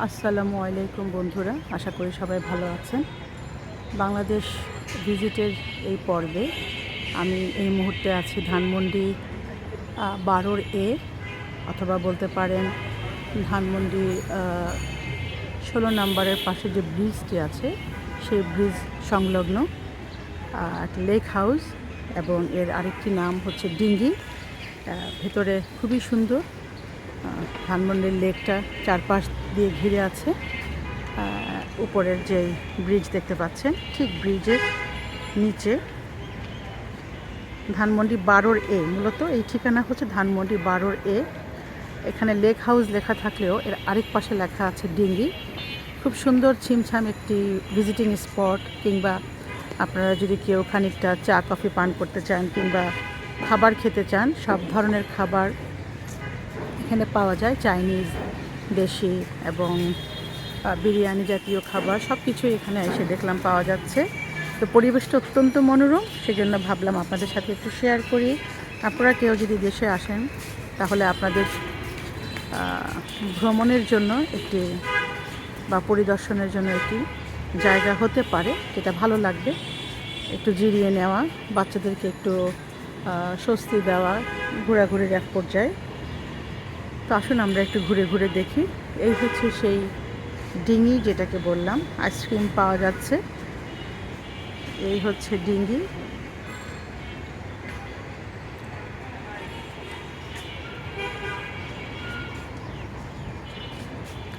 আসসালামু আলাইকুম বন্ধুরা, আশা করি সবাই ভালো আছেন। বাংলাদেশ ভিজিটের এই পর্বে আমি এই মুহূর্তে আছি ধানমন্ডি বারোর এ, অথবা বলতে পারেন ধানমন্ডি ষোলো নম্বরের পাশে যে ব্রিজটি আছে, সেই ব্রিজ সংলগ্ন লেক হাউস এবং এর আরেকটি নাম হচ্ছে ডিঙ্গি। ভেতরে খুবই সুন্দর ধানমন্ডির লেকটা চারপাশ দিয়ে ঘিরে আছে। উপরের যে ব্রিজ দেখতে পাচ্ছেন, ঠিক ব্রিজের নিচে ধানমন্ডি বারোর এ, মূলত এই ঠিকানা হচ্ছে ধানমন্ডি বারোর এ। এখানে লেক হাউস লেখা থাকলেও এর আরেক পাশে লেখা আছে ডিঙ্গি। খুব সুন্দর ছিমছাম একটি ভিজিটিং স্পট কিংবা আপনারা যদি কেউ খানিকটা চা কফি পান করতে চান, কিংবা খাবার খেতে চান, সব ধরনের খাবার এখানে পাওয়া যায় চাইনিজ, দেশি এবং বিরিয়ানি জাতীয় খাবার সব কিছুই এখানে এসে দেখলাম পাওয়া যাচ্ছে। তো পরিবেশটা অত্যন্ত মনোরম, সেজন্য ভাবলাম আপনাদের সাথে একটু শেয়ার করি। আপনারা কেউ যদি দেশে আসেন, তাহলে আপনাদের ভ্রমণের জন্য একটি বা পরিদর্শনের জন্য একটি জায়গা হতে পারে, যেটা ভালো লাগবে। একটু জিরিয়ে নেওয়া, বাচ্চাদেরকে একটু স্বস্তি দেওয়া, ঘোরাঘুরির এক পর্যায়ে। তো আসুন আমরা একটু ঘুরে ঘুরে দেখি। এই হচ্ছে সেই ডিঙি যেটাকে বললাম, আইসক্রিম পাওয়া যাচ্ছে। এই হচ্ছে ডিঙ্গি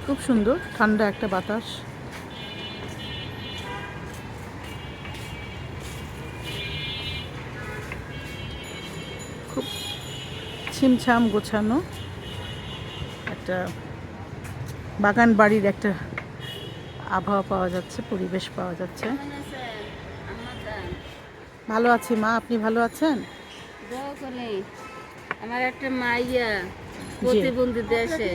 খুব সুন্দর, ঠান্ডা একটা বাতাস। খুব ছিমছাম গোছানো। একটা বাগান বাড়ির একটা আবহাওয়া পাওয়া যাচ্ছে পরিবেশ পাওয়া যাচ্ছে। ভালো আছি মা আপনি ভালো আছেন? আমার একটা মাইয়া প্রতিবন্ধী দেশে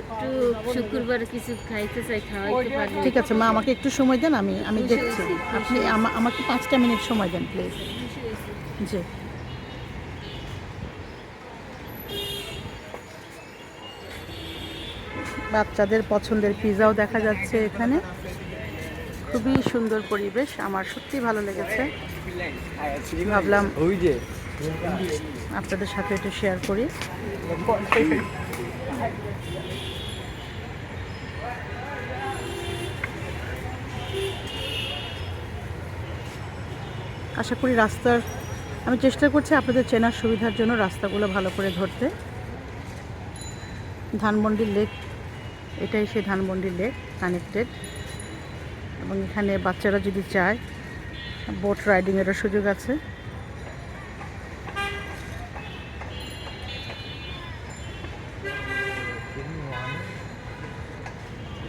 একটু শুক্রবার কিছু খাইতে চাই খাওয়াইতে পারি। ঠিক আছে মা আমাকে একটু সময় দেন আমি আমি দেখছি। আপনি আমাকে পাঁচটা মিনিট সময় দেন প্লিজ জি। বাচ্চাদের পছন্দের পিৎজাও দেখা যাচ্ছে এখানে। খুবই সুন্দর পরিবেশ আমার সত্যি ভালো লেগেছে। ভাবলাম ওই যে। আপনাদের সাথে একটু শেয়ার করি। আশা করি রাস্তার আমি চেষ্টা করছি আপনাদের চেনার সুবিধার জন্য রাস্তাগুলো ভালো করে ধরতে। ধানমন্ডি লেক এটাই সেই ধানমন্ডি লেক কানেক্টেড এবং এখানে বাচ্চারা যদি চায় বোট রাইডিংয়েরও সুযোগ আছে।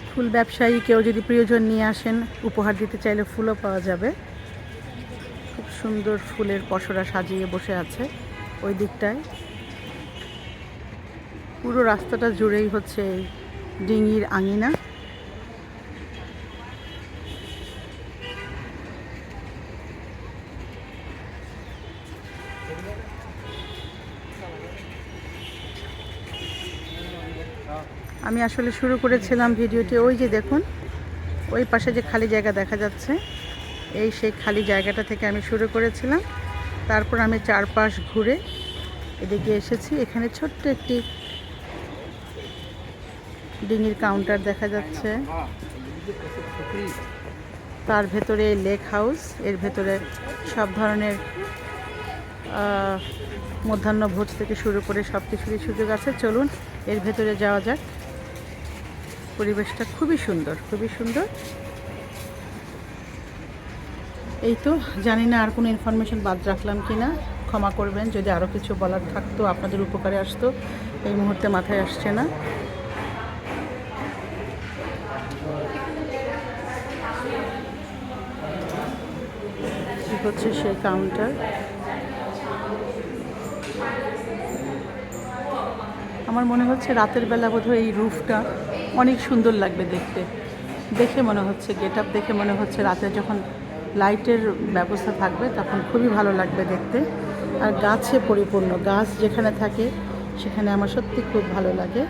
ফুল ব্যবসায়ী কেউ যদি প্রিয়জন নিয়ে আসেন, উপহার দিতে চাইলে ফুলও পাওয়া যাবে। খুব সুন্দর ফুলের পসরা সাজিয়ে বসে আছে ওই দিকটায়। পুরো রাস্তাটা জুড়েই হচ্ছে এই ডিঙির আঙিনা। আমি আসলে শুরু করেছিলাম ভিডিওটি, ওই যে দেখুন, ওই পাশে যে খালি জায়গা দেখা যাচ্ছে, এই সেই খালি জায়গাটা থেকে আমি শুরু করেছিলাম। তারপর আমি চারপাশ ঘুরে এদিকে এসেছি। এখানে ছোট্ট একটি ডিঙির কাউন্টার দেখা যাচ্ছে। তার ভেতরে লেক হাউস এর ভেতরে সব ধরনের মধ্যাহ্ন ভোজ থেকে শুরু করে সব কিছুরই সুযোগ আছে। চলুন, এর ভেতরে যাওয়া যাক। পরিবেশটা খুবই সুন্দর খুবই সুন্দর। এই তো, জানি না আর কোনো ইনফরমেশন বাদ রাখলাম কি না ক্ষমা করবেন, যদি আরও কিছু বলার থাকতো, আপনাদের উপকারে আসতো, এই মুহূর্তে মাথায় আসছে না। হচ্ছে সেই কাউন্টার আমার মনে হচ্ছে রাতের বেলা বোধহয় এই রুফটা অনেক সুন্দর লাগবে দেখতে। দেখে মনে হচ্ছে গেট আপ দেখে মনে হচ্ছে রাতে যখন লাইটের ব্যবস্থা থাকবে তখন খুবই ভালো লাগবে দেখতে। আর গাছে পরিপূর্ণ, গাছ যেখানে থাকে সেখানে আমার সত্যি খুব ভালো লাগে।